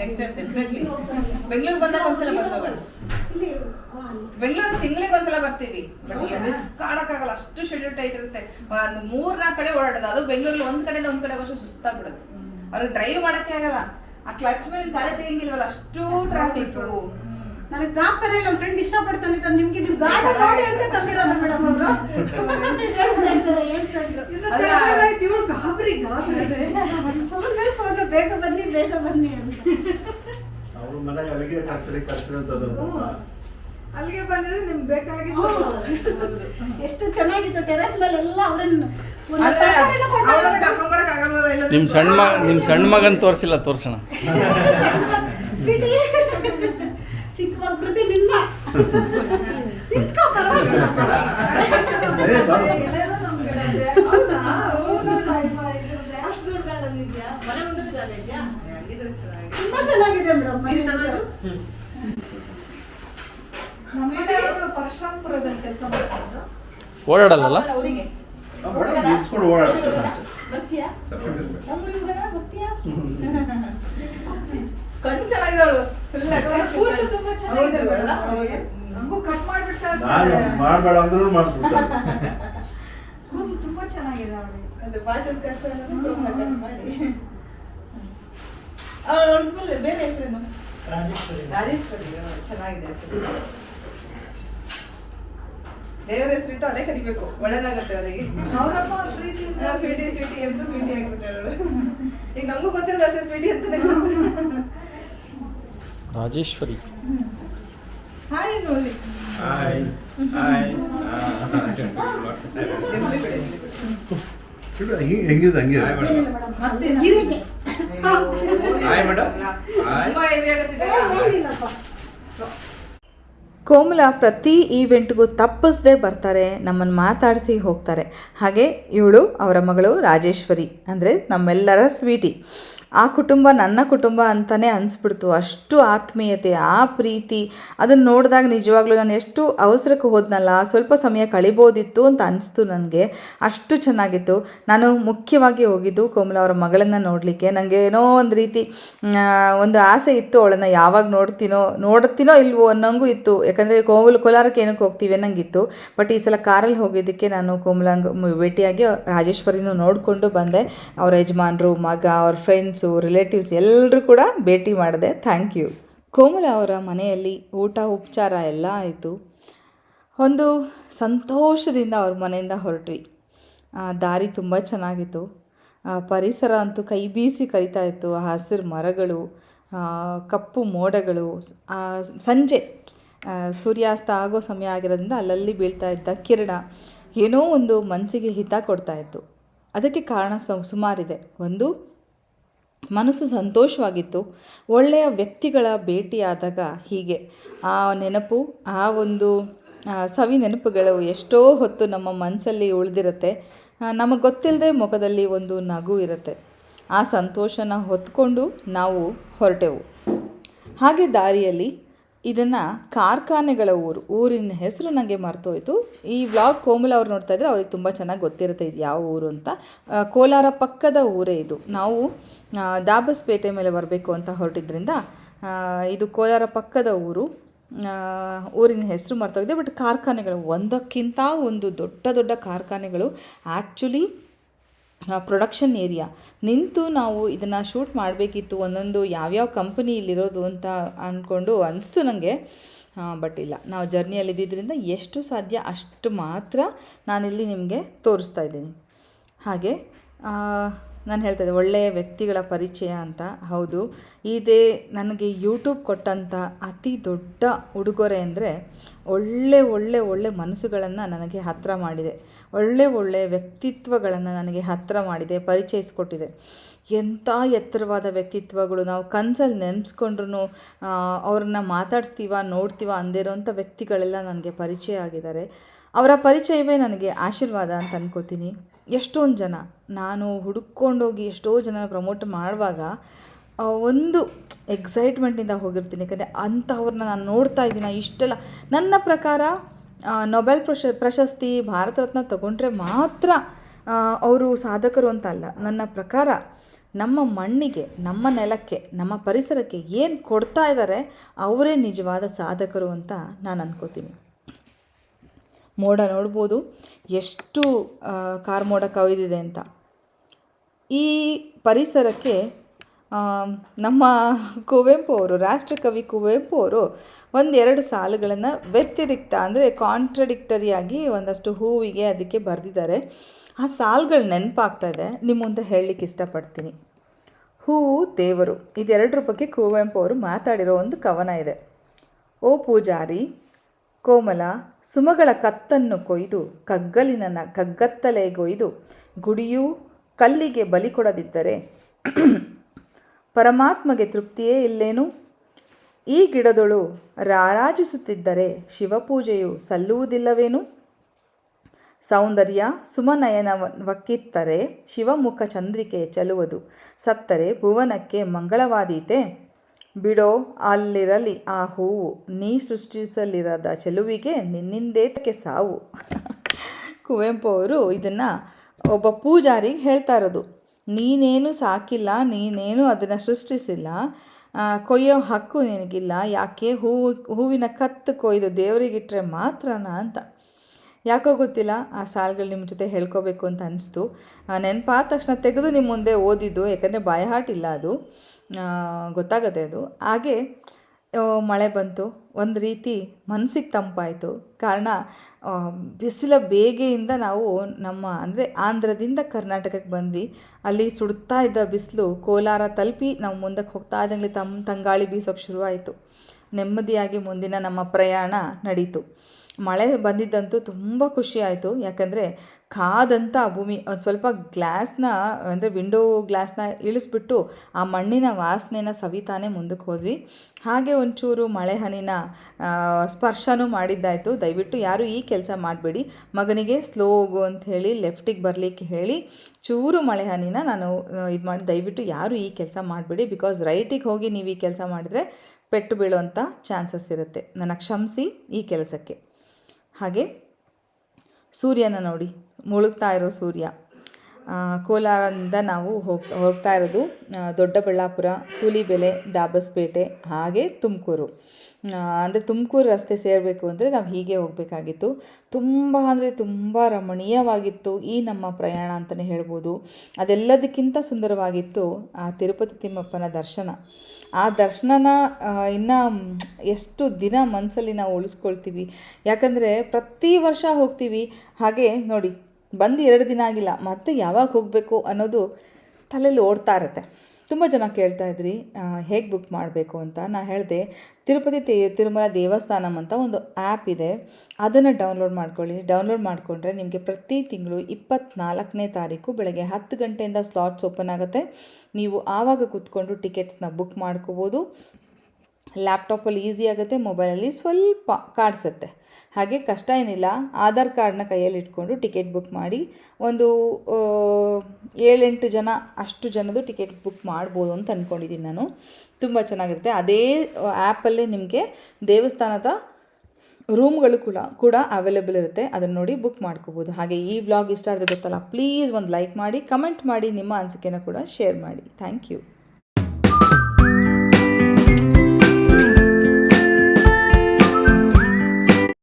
ನೆಕ್ಸ್ಟ್ ಟೈಮ್ ಡೆಫಿನೆಟ್ಲಿ ಬೆಂಗಳೂರು ಬಂದಾಗ ಒಂದ್ಸಲ ಅಲ್ಲಿ. ಬೆಂಗಳೂರು ತಿಂಗಳಿಗೆ ಒಂದ್ಸಲ ಬರ್ತೀವಿ. ಮಿಸ್ ಕಾಣಕ್ಕಾಗಲ್ಲ. ಅಷ್ಟು ಶೆಡ್ಯೂಲ್ ಟೈಟ್ ಇರುತ್ತೆ. ಒಂದು ಮೂರ್ ನಾಲ್ಕು ಕಡೆ ಓಡಾಡೋದು. ಅದು ಬೆಂಗಳೂರಲ್ಲಿ ಒಂದ್ ಕಡೆಯಿಂದ ಒಂದ್ ಕಡೆ ಹೋಗೋಷ್ಟು ಸುಸ್ತಾಗ್ಬಿಡುತ್ತೆ. ಅವ್ರಿಗೆ ಡ್ರೈವ್ ಮಾಡಕ್ಕೆ ಆಗಲ್ಲ. ಆ ಕ್ಲಚ್ ಮೇಲೆ ತಲೆ ತೆಗಿಂಗಿಲ್ವಲ್ಲ ಅಷ್ಟು ಟ್ರಾಫಿಕ್ ನನಗೆ ಗಾಪರೆ ನಮ್ಮ ಫ್ರೆಂಡ್ ಇಷ್ಟಪಡ್ತಾನೆ ನಿಮ್ಗೆ ನಿಮ್ ಗಾಡಿ ನೋಡಿ ಅಂತ ತಂದಿರೋದು ಮೇಡಮ್ ಅವರು. ಗಾಬರಿ ಗಾಬರಿ. (laughs) ಫೋನ್ ಮೇಲೆ ಫೋನ್ ಬೇಗ ಬನ್ನಿ ಬೇಗ ಬನ್ನಿ ಅಂತ. ಅವ್ರ ಮನೆಗೆ ಅಲ್ಲಿಗೆ ಕರ್ಸರಿ ಕರ್ಸರಿ ಅಂತ ಅಲ್ಲಿಗೆ ಬಂದಿದ್ರೆ ನಿಮ್ಗೆ ಬೇಕಾಗಿತ್ತು. ಎಷ್ಟು ಚೆನ್ನಾಗಿತ್ತು ಟೆರೆಸ್ ಮೇಲೆ ಎಲ್ಲ ಅವ್ರನ್ನ ನಿಮ್ ನಿಮ್ಮ ಸಣ್ಣ ಮಗ ನಿಮ್ಮ ಸಣ್ಣ ಮಗನ್ ತೋರಿಸಿಲ್ಲ ತೋರ್ಸೋಣ. ಚಿಕ್ಕ ಮಕ್ಕಳು ನಿನ್ನ. ನಮ್? ಇದ್ರದ್ದೆ. ಅಷ್ಟು ದೊಡ್ಡ garden ಇದ್ಯಾ? ಮನೆ ಮುಂದೆ ಜಾಗ ಇದ್ಯಾ? ತುಂಬಾ ಚೆನ್ನಾಗಿದೆ ಮೇಡಮ್. ಕೆಲಸ ಮಾಡ್ತಾರೆ ಓಡಾಡಲ್ಲ? ಕಣ್ಣು ಚೆನ್ನಾಗಿದ್ದಾಳು ತುಂಬಾ ಚೆನ್ನಾಗಿದೆ ನಮಗೂ. ಕಟ್ ಮಾಡ್ಬಿಡ್ತಾರೆ. ಮಾಡಬೇಡ ಅಂದ್ರೂ ಮಾಡಿಸ್ಬಿಡ್ತಾರೆ. ಕೂದಲು ತುಂಬಾ ಚೆನ್ನಾಗಿದೆ ಅವಳಿಗೆ ಅದು ಬಾಚದ ಕಷ್ಟ ಅನ್ನೋದು ತುಂಬ ಕಟ್ ಮಾಡಿ. ಅವಳ ಫುಲ್ ಬೇರೆ ಹೆಸರೇನು? ರಾಜೇಶ್ವರಿ. ರಾಜೇಶ್ವರಿ. ಚೆನ್ನಾಗಿದೆ ಹೆಸರು. ದೇವರ ಹೆಸರಿಟ್ಟು ಅದೇ ಕರಿಬೇಕು. ಒಳ್ಳೇದಾಗತ್ತೆ ಅವರಿಗೆ. ಅವರಪ್ಪ ಪ್ರೀತಿ ಸ್ವೀಟಿ ಸ್ವೀಟಿ ಅಂತ ಸ್ವೀಟಿ ಆಗಿಬಿಟ್ಟಾಳು ಈಗ ನಮಗೂ ಗೊತ್ತಿಲ್ಲ ಅಷ್ಟೇ ಸ್ವೀಟಿ ಅಂತ ರಾಜೇಶ್ವರಿ. ಹಾಯ್ ನೋಡಿ ಹಾಯ್ ಹಾಯ್ ಹೆಂಗಿದೆ ಹಂಗೆ ಹಾಯ್ ಕೋಮಲ ಪ್ರತಿ ಈವೆಂಟ್ಗೂ ತಪ್ಪಿಸದೆ ಬರ್ತಾರೆ ನಮ್ಮನ್ನು ಮಾತಾಡಿಸಿ ಹೋಗ್ತಾರೆ. ಹಾಗೆ ಇವಳು ಅವರ ಮಗಳು ರಾಜೇಶ್ವರಿ ಅಂದರೆ ನಮ್ಮೆಲ್ಲರ ಸ್ವೀಟಿ. ಆ ಕುಟುಂಬ ನನ್ನ ಕುಟುಂಬ ಅಂತಲೇ ಅನಿಸ್ಬಿಡ್ತು. ಅಷ್ಟು ಆತ್ಮೀಯತೆ, ಆ ಪ್ರೀತಿ, ಅದನ್ನು ನೋಡಿದಾಗ ನಿಜವಾಗ್ಲೂ ನಾನು ಎಷ್ಟು ಅವಸರಕ್ಕೆ ಹೋದ್ನಲ್ಲ, ಸ್ವಲ್ಪ ಸಮಯ ಕಳಿಬೋದಿತ್ತು ಅಂತ ಅನಿಸ್ತು ನನಗೆ. ಅಷ್ಟು ಚೆನ್ನಾಗಿತ್ತು. ನಾನು ಮುಖ್ಯವಾಗಿ ಹೋಗಿದ್ದು ಕೋಮಲ ಅವರ ಮಗಳನ್ನು ನೋಡಲಿಕ್ಕೆ. ನನಗೆ ಏನೋ ಒಂದು ರೀತಿ ಒಂದು ಆಸೆ ಇತ್ತು ಅವಳನ್ನು ಯಾವಾಗ ನೋಡ್ತೀನೋ ನೋಡ್ತೀನೋ ಇಲ್ವೋ ಅನ್ನೋಂಗೂ ಇತ್ತು. ಯಾಕಂದರೆ ಕೋಮಲ, ಕೋಲಾರಕ್ಕೆ ಏನಕ್ಕೆ ಹೋಗ್ತೀವಿ ಅನ್ನಂಗಿತ್ತು. ಬಟ್ ಈ ಸಲ ಕಾರಲ್ಲಿ ಹೋಗಿದ್ದಕ್ಕೆ ನಾನು ಕೋಮಲಾಂಗ್ ಭೇಟಿಯಾಗಿ ರಾಜೇಶ್ವರಿನೂ ನೋಡಿಕೊಂಡು ಬಂದೆ. ಅವರ ಯಜಮಾನರು, ಮಗ, ಅವ್ರ ಫ್ರೆಂಡ್ಸು ರಿಲೇಟಿವ್ಸ್ ಎಲ್ಲರೂ ಕೂಡ ಭೇಟಿ ಮಾಡಿದೆ. ಥ್ಯಾಂಕ್ ಯು ಕೋಮಲ ಅವರ ಮನೆಯಲ್ಲಿ ಊಟ, ಉಪಚಾರ ಎಲ್ಲ ಆಯಿತು. ಒಂದು ಸಂತೋಷದಿಂದ ಅವ್ರ ಮನೆಯಿಂದ ಹೊರಟ್ವಿ. ದಾರಿ ತುಂಬ ಚೆನ್ನಾಗಿತ್ತು. ಪರಿಸರ ಅಂತೂ ಕೈ ಬೀಸಿ ಕರಿತಾ ಇತ್ತು. ಹಸಿರು ಮರಗಳು ಕಪ್ಪು ಮೋಡಗಳು. ಸಂಜೆ ಸೂರ್ಯಾಸ್ತ ಆಗೋ ಸಮಯ ಆಗಿರೋದ್ರಿಂದ ಅಲ್ಲಲ್ಲಿ ಬೀಳ್ತಾ ಇದ್ದ ಕಿರಣ ಏನೋ ಒಂದು ಮನಸ್ಸಿಗೆ ಹಿತ ಕೊಡ್ತಾ ಇತ್ತು. ಅದಕ್ಕೆ ಕಾರಣ ಸುಮಾರಿದೆ. ಒಂದು ಮನಸ್ಸು ಸಂತೋಷವಾಗಿತ್ತು. ಒಳ್ಳೆಯ ವ್ಯಕ್ತಿಗಳ ಭೇಟಿಯಾದಾಗ ಹೀಗೆ. ಆ ನೆನಪು, ಆ ಒಂದು ಸವಿ ನೆನಪುಗಳು ಎಷ್ಟೋ ಹೊತ್ತು ನಮ್ಮ ಮನಸ್ಸಲ್ಲಿ ಉಳಿದಿರುತ್ತೆ. ನಮಗೆ ಗೊತ್ತಿಲ್ಲದೆ ಮುಖದಲ್ಲಿ ಒಂದು ನಗು ಇರುತ್ತೆ. ಆ ಸಂತೋಷನ ಹೊತ್ಕೊಂಡು ನಾವು ಹೊರಟೆವು. ಹಾಗೆ ದಾರಿಯಲ್ಲಿ ಇದನ್ನು ಕಾರ್ಖಾನೆಗಳ ಊರು, ಊರಿನ ಹೆಸರು ನನಗೆ ಮರ್ತೋಯ್ತು. ಈ ವ್ಲಾಗ್ ಕೋಮಲ ಅವ್ರು ನೋಡ್ತಾ ಇದ್ರೆ ಅವ್ರಿಗೆ ತುಂಬ ಚೆನ್ನಾಗಿ ಗೊತ್ತಿರುತ್ತೆ ಇದು ಯಾವ ಊರು ಅಂತ. ಕೋಲಾರ ಪಕ್ಕದ ಊರೇ ಇದು. ನಾವು ದಾಬಸ್ಪೇಟೆ ಮೇಲೆ ಬರಬೇಕು ಅಂತ ಹೊರಟಿದ್ರಿಂದ ಇದು ಕೋಲಾರ ಪಕ್ಕದ ಊರು. ಊರಿನ ಹೆಸರು ಮರ್ತೋಗಿದೆ, ಬಟ್ ಕಾರ್ಖಾನೆಗಳು ಒಂದಕ್ಕಿಂತ ಒಂದು ದೊಡ್ಡ ದೊಡ್ಡ ಕಾರ್ಖಾನೆಗಳು ಆ್ಯಕ್ಚುಲಿ ಪ್ರೊಡಕ್ಷನ್ ಏರಿಯಾ ನಿಂತು ನಾವು ಇದನ್ನು ಶೂಟ್ ಮಾಡಬೇಕಿತ್ತು, ಒಂದೊಂದು ಯಾವ್ಯಾವ ಕಂಪನಿ ಇಲ್ಲಿರೋದು ಅಂತ ಅಂದ್ಕೊಂಡು ಅನಿಸ್ತು ನನಗೆ ಬಟ್ ಇಲ್ಲ. ನಾವು ಜರ್ನಿಯಲ್ಲಿ ಇದ್ದಿದ್ದರಿಂದ ಎಷ್ಟು ಸಾಧ್ಯ ಅಷ್ಟು ಮಾತ್ರ ನಾನಿಲ್ಲಿ ನಿಮಗೆ ತೋರಿಸ್ತಾ ಇದ್ದೀನಿ. ಹಾಗೆ ನಾನು ಹೇಳ್ತಾ ಇದ್ದೆ, ಒಳ್ಳೆಯ ವ್ಯಕ್ತಿಗಳ ಪರಿಚಯ ಅಂತ. ಹೌದು. ಇದೇ ನನಗೆ ಯೂಟ್ಯೂಬ್ ಕೊಟ್ಟಂಥ ಅತಿ ದೊಡ್ಡ ಉಡುಗೊರೆ ಅಂದರೆ ಒಳ್ಳೆ ಒಳ್ಳೆ ಒಳ್ಳೆ ಮನಸ್ಸುಗಳನ್ನು ನನಗೆ ಹತ್ತಿರ ಮಾಡಿದೆ. ಒಳ್ಳೆ ಒಳ್ಳೆ ವ್ಯಕ್ತಿತ್ವಗಳನ್ನು ನನಗೆ ಹತ್ತಿರ ಮಾಡಿದೆ, ಪರಿಚಯಿಸ್ಕೊಟ್ಟಿದೆ. ಎಂಥ ಎತ್ತರವಾದ ವ್ಯಕ್ತಿತ್ವಗಳು. ನಾವು ಕನಸಲ್ಲಿ ನೆನೆಸ್ಕೊಂಡ್ರು ಅವ್ರನ್ನ ಮಾತಾಡ್ತೀವ ನೋಡ್ತೀವ ಅಂದಿರೋಂಥ ವ್ಯಕ್ತಿಗಳೆಲ್ಲ ನನಗೆ ಪರಿಚಯ ಆಗಿದ್ದಾರೆ. ಅವರ ಪರಿಚಯವೇ ನನಗೆ ಆಶೀರ್ವಾದ ಅಂತ ಅನ್ಕೋತೀನಿ. ಎಷ್ಟೊಂದು ಜನ. ನಾನು ಹುಡುಕೊಂಡೋಗಿ ಎಷ್ಟೋ ಜನ ಪ್ರಮೋಟ್ ಮಾಡುವಾಗ ಒಂದು ಎಕ್ಸೈಟ್ಮೆಂಟಿಂದ ಹೋಗಿರ್ತೀನಿ. ಯಾಕಂದರೆ ಅಂಥವ್ರನ್ನ ನಾನು ನೋಡ್ತಾ ಇದ್ದೀನಿ ಇಷ್ಟೆಲ್ಲ. ನನ್ನ ಪ್ರಕಾರ ನೊಬೆಲ್ ಪ್ರಶ, ಪ್ರಶಸ್ತಿ ಭಾರತ ರತ್ನ ತಗೊಂಡ್ರೆ ಮಾತ್ರ ಅವರು ಸಾಧಕರು ಅಂತ ಅಲ್ಲ. ನನ್ನ ಪ್ರಕಾರ, ನಮ್ಮ ಮಣ್ಣಿಗೆ, ನಮ್ಮ ನೆಲಕ್ಕೆ, ನಮ್ಮ ಪರಿಸರಕ್ಕೆ ಏನು ಕೊಡ್ತಾ ಇದ್ದಾರೆ ಅವರೇ ನಿಜವಾದ ಸಾಧಕರು ಅಂತ ನಾನು ಅನ್ಕೋತೀನಿ. ಮೋಡ ನೋಡ್ಬೋದು. ಎಷ್ಟು ಕಾರ್ ಮೋಡ ಕವಿದಿದೆ ಅಂತ. ಈ ಪರಿಸರಕ್ಕೆ ನಮ್ಮ ಕುವೆಂಪು ಅವರು, ರಾಷ್ಟ್ರಕವಿ ಕುವೆಂಪು ಅವರು ಒಂದೆರಡು ಸಾಲುಗಳನ್ನು ವ್ಯತಿರಿಕ್ತ, ಅಂದರೆ ಕಾಂಟ್ರಡಿಕ್ಟರಿಯಾಗಿ ಒಂದಷ್ಟು ಹೂವಿಗೆ ಅದಕ್ಕೆ ಬರೆದಿದ್ದಾರೆ. ಆ ಸಾಲುಗಳು ನೆನಪಾಗ್ತಾ ಇದೆ. ನಿಮ್ಮ ಮುಂದೆ ಹೇಳಲಿಕ್ಕೆ ಇಷ್ಟಪಡ್ತೀನಿ. ಹೂವು ದೇವರು. ಇದೆರಡರ ಬಗ್ಗೆ ಕುವೆಂಪು ಅವರು ಮಾತಾಡಿರೋ ಒಂದು ಕವನ ಇದೆ. ಓ ಪೂಜಾರಿ ಕೋಮಲ ಸುಮಗಳ ಕತ್ತನ್ನು ಕೊಯ್ದು ಕಗ್ಗಲಿನ ಕಗ್ಗತ್ತಲೆ ಕೊಯ್ದು ಗುಡಿಯೂ ಕಲ್ಲಿಗೆ ಬಲಿ ಕೊಡದಿದ್ದರೆ (clears throat) ಪರಮಾತ್ಮಗೆ ತೃಪ್ತಿಯೇ ಇಲ್ಲೇನು? ಈ ಗಿಡದೊಳು ರಾರಾಜಿಸುತ್ತಿದ್ದರೆ ಶಿವಪೂಜೆಯು ಸಲ್ಲುವುದಿಲ್ಲವೇನು? ಸೌಂದರ್ಯ ಸುಮನಯನವಕ್ಕಿತ್ತರೆ ಶಿವಮುಖ ಚಂದ್ರಿಕೆ ಚಲುವುದು. ಸತ್ತರೆ ಭುವನಕ್ಕೆ ಮಂಗಳವಾದೀತೆ. ಬಿಡೋ ಅಲ್ಲಿರಲಿ ಆ ಹೂವು. ನೀ ಸೃಷ್ಟಿಸಲಿರದ ಚೆಲುವಿಗೆ ನಿನ್ನಿಂದೇತಕ್ಕೆ ಸಾವು. (laughs) ಕುವೆಂಪು ಅವರು ಇದನ್ನು ಒಬ್ಬ ಪೂಜಾರಿಗೆ ಹೇಳ್ತಾ ಇರೋದು. ನೀನೇನು ಸಾಕಿಲ್ಲ, ನೀನೇನು ಅದನ್ನು ಸೃಷ್ಟಿಸಿಲ್ಲ ಕೊಯ್ಯೋ ಹಕ್ಕು ನಿನಗಿಲ್ಲ, ಯಾಕೆ ಹೂವು, ಹೂವಿನ ಕತ್ತು ಕೊಯ್ದು ದೇವರಿಗಿಟ್ಟರೆ ಮಾತ್ರನಾ ಅಂತ. ಯಾಕೋ ಗೊತ್ತಿಲ್ಲ, ಆ ಸಾಲುಗಳು ನಿಮ್ಮ ಜೊತೆ ಹೇಳ್ಕೋಬೇಕು ಅಂತ ಅನಿಸ್ತು. ನೆನಪಾದ ತಕ್ಷಣ ತೆಗೆದು ನಿಮ್ಮ ಮುಂದೆ ಓದಿದ್ದು, ಯಾಕಂದರೆ ಇಲ್ಲ ಅದು. ಗೊತ್ತಾಗತ್ತೆ ಅದು. ಹಾಗೆ ಮಳೆ ಬಂತು. ಒಂದು ರೀತಿ ಮನಸ್ಸಿಗೆ ತಂಪಾಯಿತು. ಕಾರಣ ಬಿಸಿಲ ಬೇಗೆಯಿಂದ ನಾವು ನಮ್ಮ, ಅಂದರೆ ಆಂಧ್ರದಿಂದ ಕರ್ನಾಟಕಕ್ಕೆ ಬಂದ್ವಿ. ಅಲ್ಲಿ ಸುಡ್ತಾ ಇದ್ದ ಬಿಸಿಲು ಕೋಲಾರ ತಲುಪಿ ನಾವು ಮುಂದಕ್ಕೆ ಹೋಗ್ತಾ ಇದ್ದಂಗೆ ತಮ್ಮ ತಂಗಾಳಿ ಬೀಸೋಕ್ಕೆ ಶುರುವಾಯಿತು. ನೆಮ್ಮದಿಯಾಗಿ ಮುಂದಿನ ನಮ್ಮ ಪ್ರಯಾಣ ನಡೀತು. ಮಳೆ ಬಂದಿದ್ದಂತೂ ತುಂಬ ಖುಷಿ ಆಯಿತು. ಯಾಕಂದರೆ ಕಾದಂಥ ಭೂಮಿ, ಒಂದು ಸ್ವಲ್ಪ ಗ್ಲಾಸ್ನ, ಅಂದರೆ ವಿಂಡೋ ಗ್ಲಾಸ್ನ ಇಳಿಸ್ಬಿಟ್ಟು ಆ ಮಣ್ಣಿನ ವಾಸನೆನ ಸವಿತಾನೆ ಮುಂದಕ್ಕೆ ಹೋದ್ವಿ. ಹಾಗೆ ಒಂಚೂರು ಮಳೆ ಹನಿನ ಸ್ಪರ್ಶನೂ ಮಾಡಿದ್ದಾಯಿತು. ದಯವಿಟ್ಟು ಯಾರೂ ಈ ಕೆಲಸ ಮಾಡಬೇಡಿ. ಮಗನಿಗೆ ಸ್ಲೋ ಹೋಗು ಅಂತ ಹೇಳಿ, ಲೆಫ್ಟಿಗೆ ಬರಲಿಕ್ಕೆ ಹೇಳಿ ಚೂರು ಮಳೆ ಹನಿನ ನಾನು ಇದು ಮಾಡಿ ದಯವಿಟ್ಟು ಯಾರೂ ಈ ಕೆಲಸ ಮಾಡಬೇಡಿ. ಬಿಕಾಸ್ ರೈಟಿಗೆ ಹೋಗಿ ನೀವು ಈ ಕೆಲಸ ಮಾಡಿದರೆ ಪೆಟ್ಟು ಬೀಳುವಂಥ ಚಾನ್ಸಸ್ ಇರುತ್ತೆ. ನನ್ನ ಕ್ಷಮಿಸಿ ಈ ಕೆಲಸಕ್ಕೆ. ಹಾಗೆ ಸೂರ್ಯನ ನೋಡಿ, ಮುಳುಗ್ತಾ ಇರೋ ಸೂರ್ಯ. ಕೋಲಾರದಿಂದ ನಾವು ಹೋಗ್, ಹೋಗ್ತಾ ಇರೋದು ದೊಡ್ಡಬಳ್ಳಾಪುರ, ಸೂಲಿಬೆಲೆ, ದಾಬಸ್ಪೇಟೆ, ಹಾಗೆ ತುಮಕೂರು. ಅಂದರೆ ತುಮಕೂರು ರಸ್ತೆ ಸೇರಬೇಕು ಅಂದರೆ ನಾವು ಹೀಗೆ ಹೋಗಬೇಕಾಗಿತ್ತು. ತುಂಬ ಅಂದರೆ ತುಂಬ ರಮಣೀಯವಾಗಿತ್ತು ಈ ನಮ್ಮ ಪ್ರಯಾಣ ಅಂತಲೇ ಹೇಳ್ಬೋದು. ಅದೆಲ್ಲದಕ್ಕಿಂತ ಸುಂದರವಾಗಿತ್ತು ಆ ತಿರುಪತಿ ತಿಮ್ಮಪ್ಪನ ದರ್ಶನ. ಆ ದರ್ಶನನ ಇನ್ನು ಎಷ್ಟು ದಿನ ಮನಸ್ಸಲ್ಲಿ ನಾವು ಉಳಿಸ್ಕೊಳ್ತೀವಿ. ಯಾಕಂದರೆ ಪ್ರತಿ ವರ್ಷ ಹೋಗ್ತೀವಿ. ಹಾಗೆ ನೋಡಿ, ಬಂದು ಎರಡು ದಿನ ಆಗಿಲ್ಲ, ಮತ್ತೆ ಯಾವಾಗ ಹೋಗಬೇಕು ಅನ್ನೋದು ತಲೆಯಲ್ಲಿ ಓಡ್ತಾ ಇರುತ್ತೆ. ತುಂಬ ಜನ ಕೇಳ್ತಾ ಇದ್ರಿ ಹೇಗೆ ಬುಕ್ ಮಾಡಬೇಕು ಅಂತ. ನಾನು ಹೇಳಿದೆ, ತಿರುಪತಿ ತಿರುಮಲ ದೇವಸ್ಥಾನಂ ಅಂತ ಒಂದು ಆ್ಯಪ್ ಇದೆ. ಅದನ್ನು ಡೌನ್ಲೋಡ್ ಮಾಡ್ಕೊಳ್ಳಿ. ಡೌನ್ಲೋಡ್ ಮಾಡಿಕೊಂಡ್ರೆ ನಿಮಗೆ ಪ್ರತಿ ತಿಂಗಳು ಇಪ್ಪತ್ನಾಲ್ಕನೇ ತಾರೀಕು ಬೆಳಗ್ಗೆ ಹತ್ತು ಗಂಟೆಯಿಂದ ಸ್ಲಾಟ್ಸ್ ಓಪನ್ ಆಗುತ್ತೆ. ನೀವು ಆವಾಗ ಕೂತ್ಕೊಂಡು ಟಿಕೆಟ್ಸ್ನ ಬುಕ್ ಮಾಡ್ಕೋಬೋದು. ಲ್ಯಾಪ್ಟಾಪಲ್ಲಿ ಈಸಿ ಆಗುತ್ತೆ ಮೊಬೈಲಲ್ಲಿ ಸ್ವಲ್ಪ ಕಾಡಿಸುತ್ತೆ. ಹಾಗೆ ಕಷ್ಟ ಏನಿಲ್ಲ, ಆಧಾರ್ ಕಾರ್ಡ್ನ ಕೈಯಲ್ಲಿ ಇಟ್ಕೊಂಡು ಟಿಕೆಟ್ ಬುಕ್ ಮಾಡಿ, ಒಂದು ಏಳೆಂಟು ಜನ, ಅಷ್ಟು ಜನದ್ದು ಟಿಕೆಟ್ ಬುಕ್ ಮಾಡ್ಬೋದು ಅಂತ ಅಂದ್ಕೊಂಡಿದ್ದೀನಿ ನಾನು. ತುಂಬ ಚೆನ್ನಾಗಿರುತ್ತೆ. ಅದೇ ಆ್ಯಪಲ್ಲೇ ನಿಮಗೆ ದೇವಸ್ಥಾನದ ರೂಮ್ಗಳು ಕೂಡ ಕೂಡ ಅವೈಲೇಬಲ್ ಇರುತ್ತೆ. ಅದನ್ನು ನೋಡಿ ಬುಕ್ ಮಾಡ್ಕೋಬೋದು. ಹಾಗೆ ಈ ವ್ಲಾಗ್ ಇಷ್ಟ ಆದರೆ ಗೊತ್ತಲ್ಲ ಪ್ಲೀಸ್ ಒಂದು ಲೈಕ್ ಮಾಡಿ ಕಮೆಂಟ್ ಮಾಡಿ, ನಿಮ್ಮ ಅನಿಸಿಕೆನ ಕೂಡ ಶೇರ್ ಮಾಡಿ. Thank you